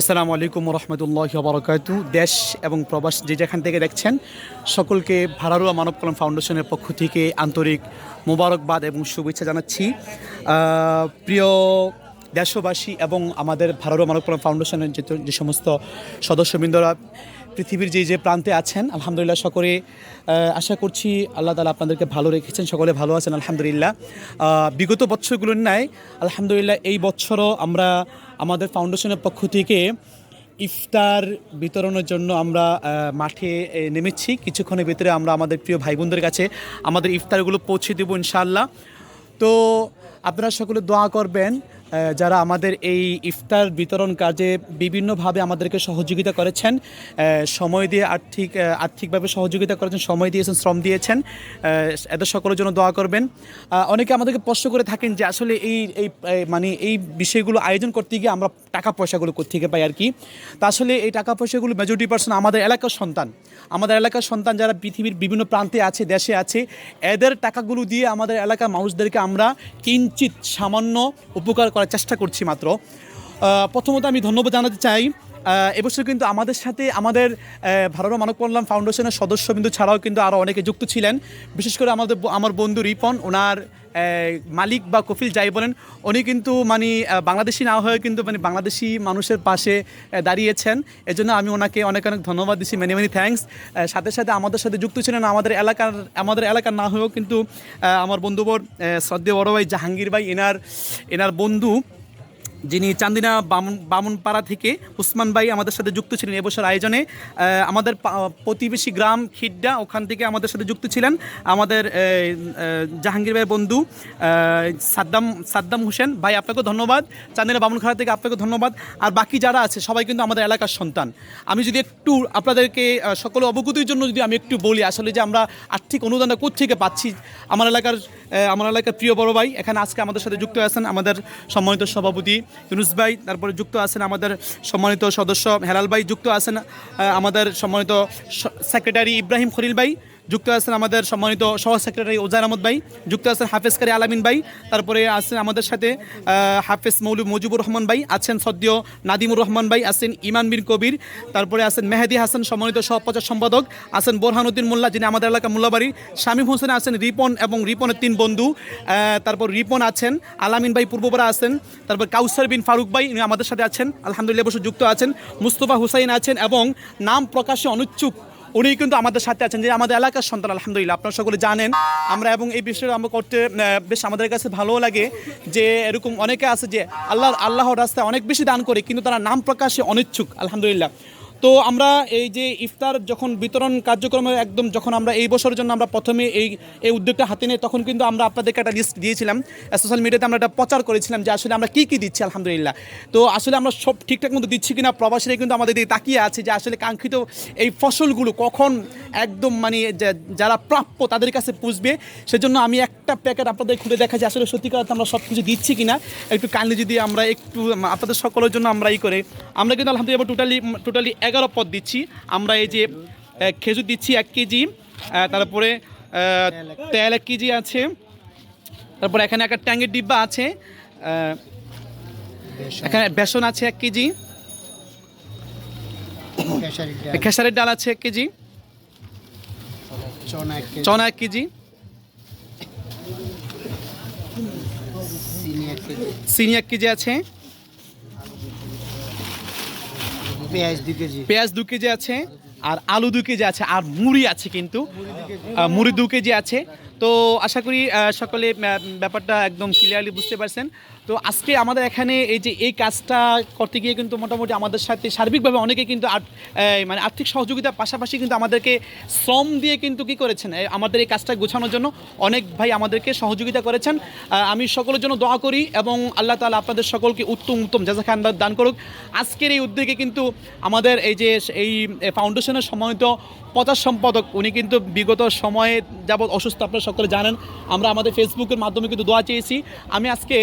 আসসালামু আলাইকুম রহমতুল্লাহ বরকাত দেশ এবং প্রবাস যে যেখান থেকে দেখছেন, সকলকে ভাড়ারুয়া মানব কল্যাণ ফাউন্ডেশনের পক্ষ থেকে আন্তরিক মোবারকবাদ এবং শুভেচ্ছা জানাচ্ছি। প্রিয় দেশবাসী এবং আমাদের ভারতীয় মানব কল্যাণ ফাউন্ডেশনের যে সমস্ত সদস্যবৃন্দরা পৃথিবীর যে যে প্রান্তে আছেন, আলহামদুলিল্লাহ সকলে আশা করছি আল্লাহ তালা আপনাদেরকে ভালো রেখেছেন, সকলে ভালো আছেন, আলহামদুলিল্লাহ। বিগত বছরগুলোর ন্যায়, আলহামদুলিল্লাহ এই বছরও আমরা আমাদের ফাউন্ডেশনের পক্ষ থেকে ইফতার বিতরণের জন্য আমরা মাঠে নেমেছি। কিছুক্ষণের ভিতরে আমরা আমাদের প্রিয় ভাই বোনদের কাছে আমাদের ইফতারগুলো পৌঁছে দেবো ইনশাআল্লাহ। তো আপনারা সকলে দোয়া করবেন যারা আমাদের এই ইফতার বিতরণ কাজে বিভিন্নভাবে আমাদেরকে সহযোগিতা করেছেন সময় দিয়ে আর্থিক আর্থিকভাবে সহযোগিতা করেছেন, সময় দিয়েছেন, শ্রম দিয়েছেন এদের সকলের জন্য দোয়া করবেন। অনেকে আমাদেরকে প্রশ্ন করে থাকেন যে আসলে এই এই মানে এই বিষয়গুলো আয়োজন করতে গিয়ে আমরা টাকা পয়সাগুলো থেকে পাই আর কি? তা আসলে এই টাকা পয়সাগুলো মেজরিটি পার্সন আমাদের এলাকার সন্তান। আমাদের এলাকার সন্তান যারা পৃথিবীর বিভিন্ন প্রান্তে আছে, দেশে আছে, এদের টাকাগুলো দিয়ে আমাদের এলাকার মানুষদেরকে আমরা কিঞ্চিত সামান্য উপকার করার চেষ্টা করছি মাত্র। প্রথমত আমি ধন্যবাদ জানাতে চাই এবছর কিন্তু আমাদের সাথে আমাদের আহ, ভারতীয় মানব কল্যাণ ফাউন্ডেশনের সদস্যবিন্দু ছাড়াও কিন্তু আরও অনেকে যুক্ত ছিলেন। বিশেষ করে আমাদের আমার বন্ধু রিপন ওনার মালিক বা কফিল যাই বলেন উনি কিন্তু মানে বাংলাদেশি না হয়ে কিন্তু মানে বাংলাদেশি মানুষের পাশে দাঁড়িয়েছেন। এজন্য আমি ওনাকে অনেক অনেক ধন্যবাদ দিচ্ছি মেনি মেনি থ্যাঙ্কস সাথে সাথে আমাদের সাথে যুক্ত ছিলেন আমাদের এলাকার আমাদের এলাকার না হয়েও কিন্তু আমার বন্ধুবর শ্রদ্ধেয় বড় ভাই জাহাঙ্গীর ভাই এনার এনার বন্ধু। যিনি চান্দিনা বামুন বামুনপাড়া থেকে উসমান ভাই আমাদের সাথে যুক্ত ছিলেন এবছর আয়োজনে। আমাদের প্রতিবেশী গ্রাম খিড্ডা, ওখান থেকে আমাদের সাথে যুক্ত ছিলেন আমাদের জাহাঙ্গীর ভাইয়ের বন্ধু সাদ্দাম সাদ্দাম হোসেন। ভাই, আপনাকেও ধন্যবাদ। চান্দিনা বামুনখাড়া থেকে আপনাকে ধন্যবাদ। আর বাকি যারা আছে, সবাই কিন্তু আমাদের এলাকার সন্তান। আমি যদি একটু আপনাদেরকে সকলে অবগতির জন্য যদি আমি একটু বলি, আসলে যে আমরা আর্থিক অনুদানটা কোথেকে পাচ্ছি, আমার এলাকার আমার এলাকার প্রিয় বড় ভাই, এখানে আজকে আমাদের সাথে যুক্ত আছেন আমাদের সম্মানিত সভাপতি ইউনুস ভাই, তারপরে যুক্ত আছেন আমাদের সম্মানিত সদস্য হেলাল ভাই, যুক্ত আছেন আমাদের সম্মানিত সেক্রেটারি ইব্রাহিম খলিল ভাই। যুক্ত আছেন আমাদের সম্মানিত সহ সেক্রেটারি ওজার আহমদ ভাই যুক্ত আছেন হাফেজ কারি আলামিন ভাই, তারপরে আছেন আমাদের সাথে হাফেজ মৌলু মজিবুর রহমান ভাই, আছেন সদ্য নাদিমুর রহমান ভাই, আছেন ইমান বিন কবির, তারপরে আছেন মেহেদি হাসান সম্মানিত সহ প্রচার সম্পাদক, আছেন বোরহানুদ্দিন মোল্লা যিনি আমাদের এলাকার মোল্লাবাড়ি, শামীম হোসেন আছেন রিপন এবং রিপনের তিন বন্ধু তারপর রিপন আছেন, আলামিন ভাই পূর্বপাড়া আছেন, তারপর কাউসার বিন ফারুক ভাই আমাদের সাথে আছেন, আলহামদুলিল্লাহ অবশ্য যুক্ত আছেন, মুস্তফা হুসাইন আছেন এবং নাম প্রকাশে অনুচ্ছুক উনি কিন্তু আমাদের সাথে আছেন যে আমাদের এলাকার সন্তান, আলহামদুলিল্লাহ। আপনারা সকলে জানেন, আমরা এবং এই বিষয়ে আমরা করতে বেশ আমাদের কাছে ভালোও লাগে যে এরকম অনেকে আছে যে আল্লাহ, আল্লাহর রাস্তায় অনেক বেশি দান করে, কিন্তু তারা নাম প্রকাশে অনিচ্ছুক, আলহামদুলিল্লাহ। তো আমরা এই যে ইফতার যখন বিতরণ কার্যক্রমে একদম যখন আমরা এই বছরের জন্য আমরা প্রথমে এই এই উদ্যোগটা হাতে নিই তখন কিন্তু আমরা আপনাদেরকে একটা লিস্ট দিয়েছিলাম। সোশ্যাল মিডিয়াতে আমরা একটা প্রচার করেছিলাম যে আসলে আমরা কী কী দিচ্ছি, আলহামদুলিল্লাহ। তো আসলে আমরা সব ঠিকঠাক মতো দিচ্ছি কিনা প্রবাসীরা কিন্তু আমাদের দিকে তাকিয়ে আছে যে আসলে কাঙ্ক্ষিত এই ফসলগুলো কখন একদম মানে যারা প্রাপ্য তাদের কাছে পুষবে। সেজন্য আমি একটা প্যাকেট আপনাদের খুলে দেখা যে আসলে সত্যিকার আমরা সব কিছু দিচ্ছি কিনা। একটু কাইন্ডলি যদি আমরা একটু, আপনাদের সকলের জন্য আমরা ই করে। আমরা কিন্তু আলহামদুলিল্লাহ টোটালি টোটালি এগারো পদ দিচ্ছি। আমরা এই যে খেজুর দিচ্ছি এক কেজি তারপরে তেল এক কেজি আছে। তারপরে এখানে একটা ট্যাঙ্গের ডিব্বা আছে এখানে বেসন আছে এক কেজি। খেসারের ডাল আছে এক কেজি। চনা এক কেজি, চিনি এক কেজি আছে। পেঁয়াজ দু কেজি আছে, আর আলু দু কেজি আছে, আর মুড়ি আছে কিন্তু। মুড়ি দু কেজি আছে। তো আশা করি সকলে ব্যাপারটা একদম ক্লিয়ারলি বুঝতে পারছেন। তো আজকে আমাদের এখানে এই যে এই কাজটা করতে গিয়ে কিন্তু মোটামুটি আমাদের সাথে সার্বিকভাবে অনেকে কিন্তু মানে আর্থিক সহযোগিতার পাশাপাশি কিন্তু আমাদেরকে শ্রম দিয়ে কিন্তু কি করেছেন? আমাদের এই কাজটা গোছানোর জন্য অনেক ভাই আমাদেরকে সহযোগিতা করেছেন। আমি সকলের জন্য দোয়া করি এবং আল্লাহ তালা আপনাদের সকলকে উত্তম উত্তম জাজা খান দান করুক। আজকের এই উদ্যোগে কিন্তু আমাদের এই যে এই ফাউন্ডেশনের সম্মানিত প্রচার সম্পাদক, উনি কিন্তু বিগত সময়ে যাবৎ অসুস্থ, আপনারা সকলে জানেন আমরা আমাদের ফেসবুকের মাধ্যমে কিন্তু দোয়া চেয়েছি। আমি আজকে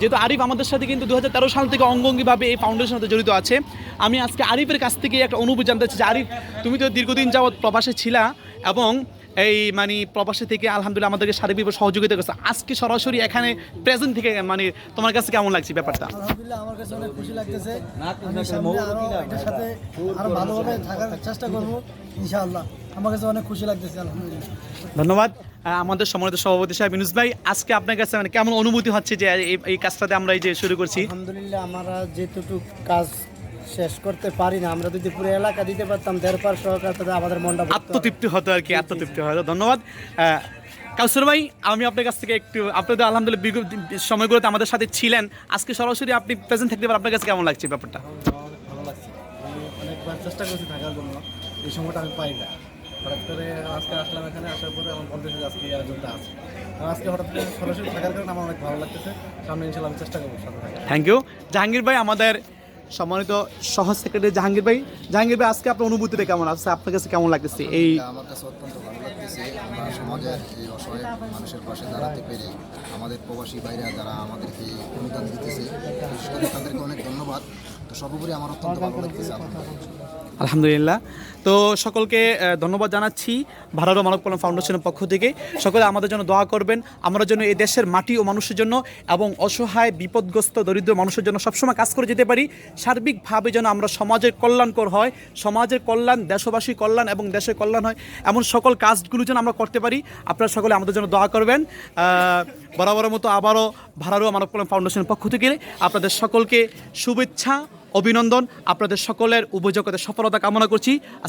যেহেতু আরিফ আমাদের সাথে কিন্তু দুহাজার তেরো সাল থেকে অঙ্গঙ্গিভাবে এই ফাউন্ডেশনের সাথে জড়িত আছে আমি আজকে আরিফের কাছ থেকে একটা অনুভূতি জানতে চাচ্ছি। যে আরিফ তুমি তো দীর্ঘদিন যাবৎ প্রবাসে ছিলা এবং এই মানে প্রবাসী থেকে আলহামদুলিল্লাহ আমাদেরকে শারীরিকভাবে সহযোগিতা করছে। আজকে সরাসরি এখানে প্রেজেন্ট থেকে মানে তোমার কাছে কেমন লাগছে ব্যাপারটা? আলহামদুলিল্লাহ আমার কাছে অনেক খুশি লাগতেছে। আমি সামনে আরও এটার সাথে আরও ভালোভাবে থাকার চেষ্টা করব ইনশাআল্লাহ। আমার কাছে অনেক খুশি লাগতেছে আলহামদুলিল্লাহ। ধন্যবাদ। আমাদের সম্মানিত সভাপতি সাহেব ইনুস ভাই আজকে আপনার কাছে মানে কেমন অনুভূতি হচ্ছে যে এই- এই কাজটাতে আমরা এই যে শুরু করছি? আলহামদুলিল্লাহ আমরা যেটুকু কাজ শেষ করতে পারি না আমরা যদি পুরো এলাকা দিতে পারতাম দেড় পার সহকার তাহলে আমাদের মনটা। আত্মতৃপ্তি হতো আর কি আত্মতৃপ্তি হতো। ধন্যবাদ। কাউসার ভাই আমি আপনার কাছ থেকে একটু আপনাদের আলহামদুলিল্লাহ বিগত সময়গুলোতে আমাদের সাথে ছিলেন। আজকে সরাসরি আপনি প্রেজেন্ট থাকতে পারেন আপনার কাছে কেমন লাগছে ব্যাপারটা? ভালো লাগছে। অনেকবার চেষ্টা করছি থাকার জন্য এই সময়টা আমি পাই না। হঠাৎ করে আজকে আসলাম এখানে আসার পরে আমার বলতেছে আজকে এই আয়োজনটা আছে। আজকে হঠাৎ করে সরাসরি থাকার কারণে আমার অনেক ভালো লাগতেছে। সামনে ইনশাল্লাহ আমি চেষ্টা করব সাথে থ্যাংক ইউ জাহাঙ্গীর ভাই আমাদের সম্মানিত সহ সেক্রেটারি জাহাঙ্গীর ভাই। জাহাঙ্গীর ভাই আজকে আপনার অনুভূতিটা কেমন? আছে আপনার কাছে কেমন লাগতেছে এই আমার কাছে অত্যন্ত ভালো লাগতেছে। আমরা সমাজের এই অসহায় মানুষের পাশে দাঁড়াতে পেরে আমাদের প্রবাসী বাইরে যারা আমাদেরকে অনুদান দিতেছে তাদেরকে অনেক ধন্যবাদ। তো সর্বোপরি আমার অত্যন্ত ভালো লাগতেছে আলহামদুলিল্লাহ। তো সকলকে ধন্যবাদ জানাচ্ছি ভারত মানব কল্যাণ ফাউন্ডেশনের পক্ষ থেকে। সকলে আমাদের জন্য দোয়া করবেন, আমরা যেন এই দেশের মাটি ও মানুষের জন্য এবং অসহায়, বিপদগ্রস্ত, দরিদ্র মানুষের জন্য সবসময় কাজ করে যেতে পারি। সার্বিকভাবে যেন আমরা সমাজের কল্যাণকর হয়, সমাজের কল্যাণ, দেশবাসীর কল্যাণ এবং দেশের কল্যাণ হয়, এমন সকল কাজগুলো যেন আমরা করতে পারি। আপনারা সকলে আমাদের জন্য দোয়া করবেন। বরাবরের মতো আবারও ভারতীয় মানব কল্যাণ ফাউন্ডেশনের পক্ষ থেকে আপনাদের সকলকে শুভেচ্ছা, অভিনন্দন। আপনাদের সকলের উপযোগতে সফলতা কামনা করছি।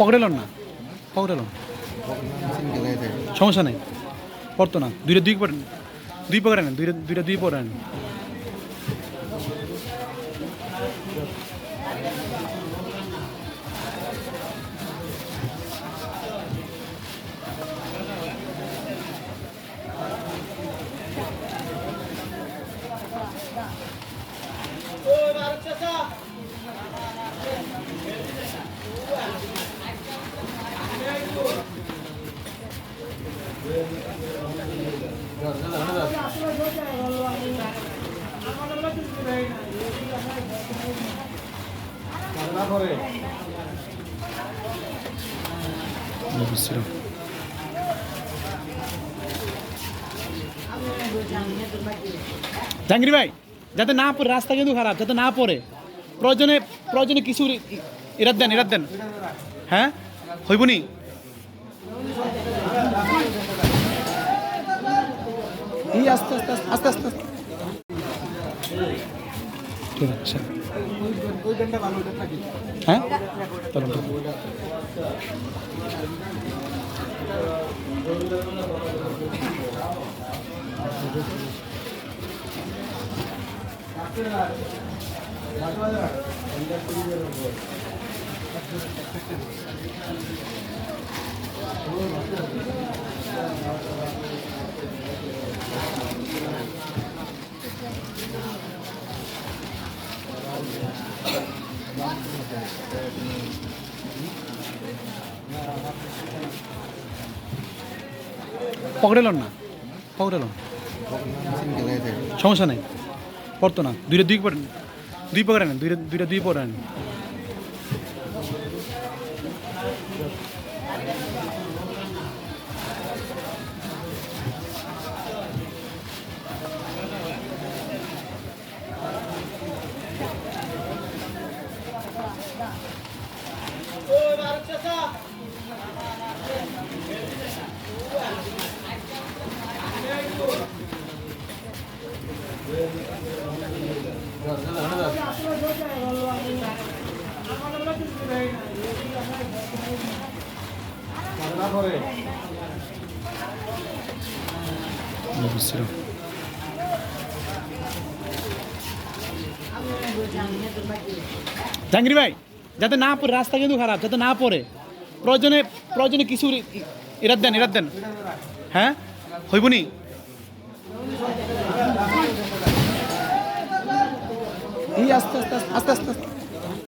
পকড়েলন না? পকড়েলন সমস্যা নেই। পড়তো না। দুইটা দুই পড়েন দুই পকড়ে নেন দুইটা দুইটা দুই পড়েন বুঝছিলাম জাহাঙ্গীর ভাই, যাতে না পড়ে, রাস্তা কিন্তু খারাপ, যাতে না পড়ে। প্রয়োজনে প্রয়োজনে কিছু এরাত দেন এরাত দেন। হ্যাঁ? হইবনি এই আস্তে আস্তে আস্তে আস্তে আস্তে আস্তে। ঠিক আছে হ্যাঁ চলুন পকড়েলন না? পকড়েলন সমস্যা নেই। পড়তো না। দুইটা দুই পড়েন দুই পকড়ে নেন দুইটা দুইটা দুই পড়েন বুঝছিলাম জাঙ্গি ভাই, যাতে না পড়ে, রাস্তা কিন্তু খারাপ, যাতে না পড়ে। প্রয়োজনে প্রয়োজনে কিছু ইরাত দেন ইরাত দেন। হ্যাঁ? হইব নি? আস্তে আস্তে আস্তে আস্তে আস্তে।